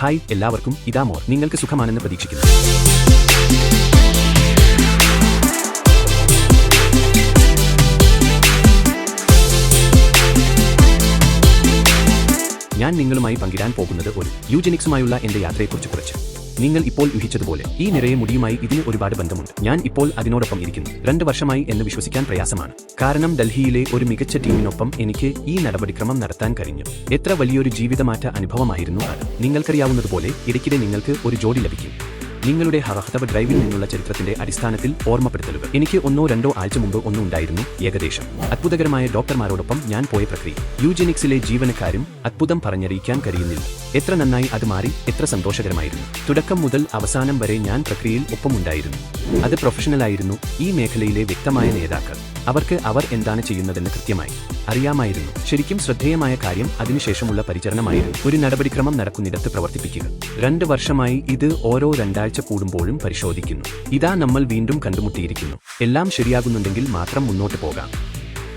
Hi എല്ലാവർക്കും ഇതാ more നിങ്ങൾക്ക് സുഖമാണെന്ന് പ്രതീക്ഷിക്കുന്നു. ഞാൻ നിങ്ങളുമായി പങ്കിടാൻ പോകുന്നത് ഒരു യൂജനിക്സുമായുള്ള എന്റെ യാത്രയെക്കുറിച്ച് കുറച്ച്. നിങ്ങൾ ഇപ്പോൾ ഊഹിച്ചതുപോലെ ഈ നിറയെ മുടിയുമായി ഇതിന് ഒരുപാട് ബന്ധമുണ്ട്. ഞാൻ ഇപ്പോൾ അതിനോടൊപ്പം ഇരിക്കുന്നു. രണ്ട് വർഷമായി എന്ന് വിശ്വസിക്കാൻ പ്രയാസമാണ്. കാരണം ഡൽഹിയിലെ ഒരു മികച്ച ടീമിനൊപ്പം എനിക്ക് ഈ നടപടിക്രമം നടത്താൻ കഴിഞ്ഞു. എത്ര വലിയൊരു ജീവിതമാറ്റ അനുഭവമായിരുന്നു അത്. നിങ്ങൾക്കറിയാവുന്നതുപോലെ ഇടയ്ക്കിടെ നിങ്ങൾക്ക് ഒരു ജോഡി ലഭിക്കും. നിങ്ങളുടെ ഹറഹതവ ഡ്രൈവിൽ നിന്നുള്ള ചരിത്രത്തിന്റെ അടിസ്ഥാനത്തിൽ ഓർമ്മപ്പെടുത്തലുകൾ. എനിക്ക് ഒന്നോ രണ്ടോ ആഴ്ച മുമ്പ് ഒന്നും ഉണ്ടായിരുന്നു ഏകദേശം. അത്ഭുതകരമായ ഡോക്ടർമാരോടൊപ്പം ഞാൻ പോയ പ്രക്രിയ. യൂജനിക്സിലെ ജീവനക്കാരും അത്ഭുതം പറഞ്ഞറിയിക്കാൻ കഴിയുന്നില്ല. എത്ര നന്നായി അത് മാറി എത്ര സന്തോഷകരമായിരുന്നു. തുടക്കം മുതൽ അവസാനം വരെ ഞാൻ പ്രക്രിയയിൽ ഒപ്പമുണ്ടായിരുന്നു. അത് പ്രൊഫഷണലായിരുന്നു ഈ മേഖലയിലെ വ്യക്തമായ നേതാക്കൾ. അവർക്ക് അവർ എന്താണ് ചെയ്യുന്നതെന്ന് കൃത്യമായി അറിയാമായിരുന്നു. ശരിക്കും ശ്രദ്ധേയമായ കാര്യം അതിനുശേഷമുള്ള പരിചരണമായിരുന്നു. ഒരു നടപടിക്രമം നടക്കുന്നിടത്ത് പ്രവർത്തിപ്പിക്കുക. രണ്ട് വർഷമായി ഇത് ഓരോ രണ്ടാഴ്ച കൂടുമ്പോഴും പരിശോധിക്കുന്നു. ഇതാ നമ്മൾ വീണ്ടും കണ്ടുമുട്ടിയിരിക്കുന്നു. എല്ലാം ശരിയാകുന്നുണ്ടെങ്കിൽ മാത്രം മുന്നോട്ട് പോകാം.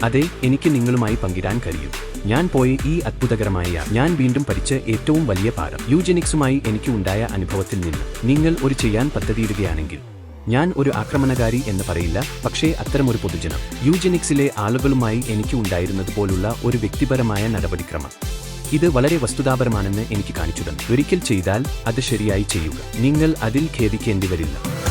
അതെ എനിക്ക് നിങ്ങളുമായി പങ്കിടാൻ കഴിയും. ഞാൻ പോയ ഈ അത്ഭുതകരമായ ഞാൻ വീണ്ടും പഠിച്ച ഏറ്റവും വലിയ പാഠം. യൂജനിക്സുമായി എനിക്ക് ഉണ്ടായ അനുഭവത്തിൽ നിന്ന് നിങ്ങൾ ഒരു ചെയ്യാൻ പദ്ധതിയിടുകയാണെങ്കിൽ ഞാൻ ഒരു ആക്രമണകാരി എന്ന് പറയില്ല പക്ഷേ അത്തരമൊരു പൊതുജനം. യൂജനിക്സിലെ ആളുകളുമായി എനിക്ക് ഉണ്ടായിരുന്നത് പോലുള്ള ഒരു വ്യക്തിപരമായ നടപടിക്രമം. ഇത് വളരെ വസ്തുതാപരമാണെന്ന് എനിക്ക് കാണിച്ചു തന്നു ഒരിക്കൽ ചെയ്താൽ അത് ശരിയായി ചെയ്യുക. നിങ്ങൾ അതിൽ ഖേദിക്കേണ്ടി വരില്ല.